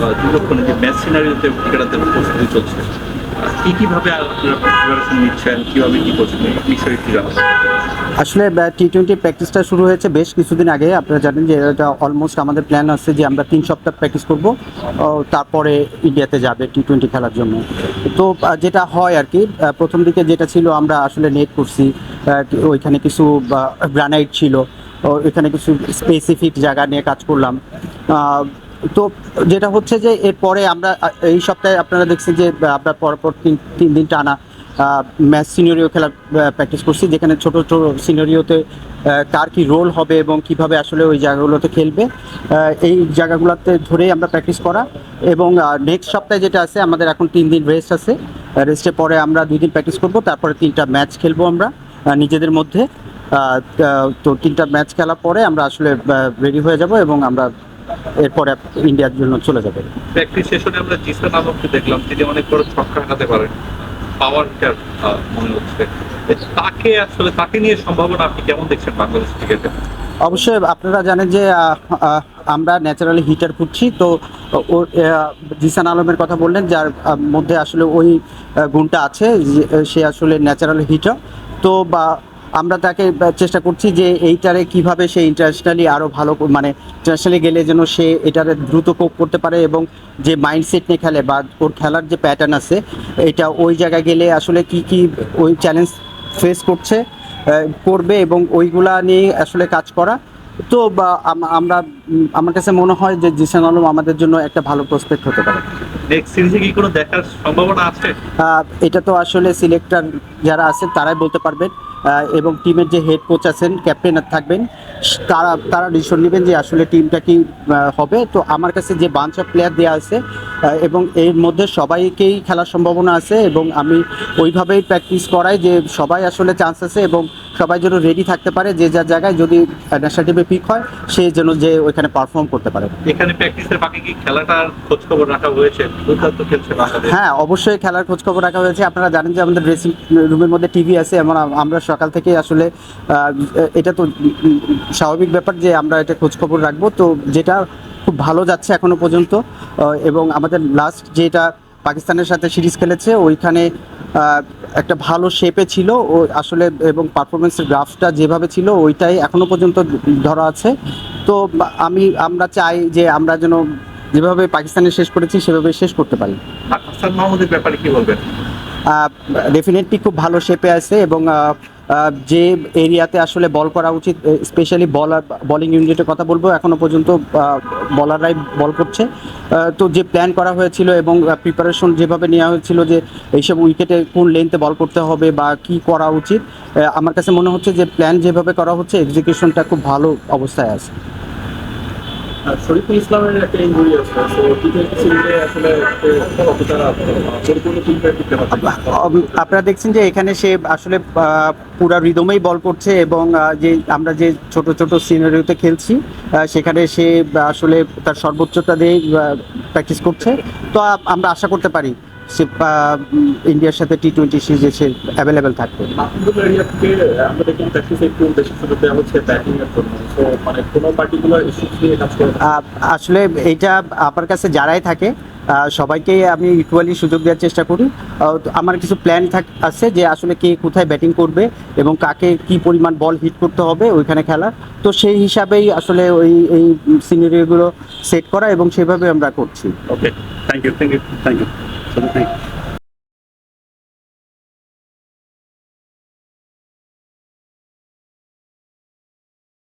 যে প্রস্তুতি চলছে, কি কীভাবে আপনারা প্রিপারেশন নিচ্ছেন, কীভাবে কি করছেন আসলে টি টোয়েন্টি প্র্যাকটিসটা শুরু হয়েছে বেশ কিছুদিন আগে। আপনারা জানেন যে এটা অলমোস্ট আমাদের প্ল্যান আছে যে আমরা তিন সপ্তাহ প্র্যাকটিস করব। তারপরে ইন্ডিয়াতে যাবে টি টোয়েন্টি খেলার জন্য। তো যেটা হয় আর কি প্রথম দিকে যেটা ছিল, আমরা আসলে নেট করছি। ওইখানে কিছু গ্রানাইট ছিল। এখানে কিছু স্পেসিফিক জায়গা নিয়ে কাজ করলাম। তো যেটা হচ্ছে যে এরপরে আমরা এই সপ্তাহে আপনারা দেখছেন যে আমরা পরপর তিন তিন দিন টানা ম্যাচ সিনিয়রিও খেলা প্র্যাকটিস করছি, যেখানে ছোট ছোট সিনিয়রিওতে কার কি রোল হবে এবং কীভাবে আসলে ওই জায়গাগুলোতে খেলবে এই জায়গাগুলোতে ধরেই আমরা প্র্যাকটিস করা এবং নেক্সট সপ্তাহে যেটা আছে, আমাদের এখন তিন দিন রেস্ট আছে রেস্টের পরে আমরা দুই দিন প্র্যাকটিস করব, তারপরে তিনটা ম্যাচ খেলব আমরা নিজেদের মধ্যে তো তিনটা ম্যাচ খেলার পরে আমরা আসলে রেডি হয়ে যাব এবং আমরা এরপরে ইন্ডিয়ার জন্য চলে যাবে। প্র্যাকটিস সেশনে আমরা জিসান আলমকে দেখলাম তিনি অনেক বড় ছক্কা হাঁকাতে পারেন। পাওয়ার হিটার মনে হচ্ছে। তাকে আসলে তাকে নিয়ে সম্ভাবনা আপনি কেমন দেখছেন বাংলাদেশ ক্রিকেটে? অবশ্যই আপনারা জানেন যে আমরা ন্যাচারালি হিটার খুঁজছি। তো ও আহ, জিসান আলমের কথা বললেন যার মধ্যে আসলে ওই গুণটা আছে যে, সে আসলে ন্যাচারাল হিটার। তো বা আমরা তাকে চেষ্টা করছি যে এইটারে কীভাবে সে ইন্টারন্যাশনালি আরও ভালো মানে ইন্টারন্যাশনালি গেলে যেন সে এটারে দ্রুত কোপ করতে পারে এবং যে মাইন্ডসেট নিয়ে খেলে বা ওর খেলার যে প্যাটার্ন আছে এটা ওই জায়গায় গেলে আসলে কি কি ওই চ্যালেঞ্জ ফেস করছে করবে এবং ওইগুলা নিয়ে আসলে কাজ করা। তো বা আমরা আমার কাছে মনে হয় যে জিসান আলম আমাদের জন্য একটা ভালো প্রসপেক্ট হতে পারে। নেক্সট সিরিজে কি কোনো দেখার সম্ভাবনা আছে? এটা তো আসলে সিলেক্টর যারা আছে তারাই বলতে পারবেন এবং টিমের যে হেড কোচ আছেন ক্যাপ্টেন থাকবেন, তারা তারা ডিসিশন নেবেন যে আসলে টিমটা কি হবে। তো আমার কাছে যে বাঞ্চ অফ প্লেয়ার দেওয়া আছে এবং এর মধ্যে সবাইকেই খেলার সম্ভাবনা আছে এবং আমি ওইভাবেই প্র্যাকটিস করাই যে সবাই আসলে চান্স আছে এবং সবাই যেন রেডি থাকতে পারে যে যার জায়গায় যদি ন্যাশনাল টিমে পিক হয় সে যেন যে ওইখানে পারফর্ম করতে পারে। এখানে প্র্যাকটিসের বাকি কি খেলাটার খোঁজ খবর রাখা হয়েছে? দুর্দান্ত খেলছে বাংলাদেশ। হ্যাঁ অবশ্যই খেলার খোঁজ খবর রাখা হয়েছে। আপনারা জানেন যে আমাদের ড্রেসিং রুমের মধ্যে টিভি আছে। এবং আমরা সকাল থেকে আসলে এটা তো স্বাভাবিক ব্যাপার যে আমরা এটা খোঁজ খবর রাখব। তো যেটা খুব ভালো যাচ্ছে এখনও পর্যন্ত। এবং আমাদের লাস্ট যেটা পাকিস্তানের সাথে সিরিজ খেলেছে ওইখানে একটা ভালো শেপে ছিল ও আসলে এবং পারফরমেন্সের গ্রাফটা যেভাবে ছিল ওইটাই এখনও পর্যন্ত ধরা আছে। তো আমি, আমরা চাই যে আমরা যেন যেভাবে পাকিস্তানে শেষ করেছি সেভাবে শেষ করতে পারি। হাসান মাহমুদের ব্যাপারে কি বলবেন? ডেফিনেটলি খুব ভালো শেপে আছে এবং যে এরিয়াতে আসলে বল করা উচিত স্পেশালি বলার বলিং ইউনিটের কথা বলব, এখনও পর্যন্ত বলাররাই বল করছে। তো যে প্ল্যান করা হয়েছিল এবং প্রিপারেশন যেভাবে নেওয়া হয়েছিল যে এইসব উইকেটে কোন লেন্থে বল করতে হবে বা কি করা উচিত আমার কাছে মনে হচ্ছে যে প্ল্যান যেভাবে করা হচ্ছে এক্সিকিউশনটা খুব ভালো অবস্থায় আছে। শরীফুল ইসলামের একটা ইঞ্জুরি আছে, তো আসলে পরিপূর্ণ পারছে আপনারা দেখছেন যে এখানে সে আসলে পুরা রিদমেই বল করছে এবং যে আমরা যে ছোট ছোট সিনারিওতে খেলছি সেখানে সে আসলে তার সর্বোচ্চটা দিয়ে প্র্যাকটিস করছে। তো আমরা আশা করতে পারি সে ইন্ডিয়ার সাথে টি টোয়েন্টি সিরিজে অ্যাভেলেবেল থাকবে। আসলে এইটা আমার কাছে যারাই থাকে আহ, সবাইকেই আমি ইকুয়ালি সুযোগ দেওয়ার চেষ্টা করি। আমার কিছু প্ল্যান থাক আছে যে আসলে কে কোথায় ব্যাটিং করবে এবং কাকে কি পরিমাণ বল হিট করতে হবে ওইখানে খেলা তো সেই হিসাবেই আসলে ওই এই সিনারিগুলো সেট করা এবং সেভাবে আমরা করছি। Okay thank you thank you thank you thank you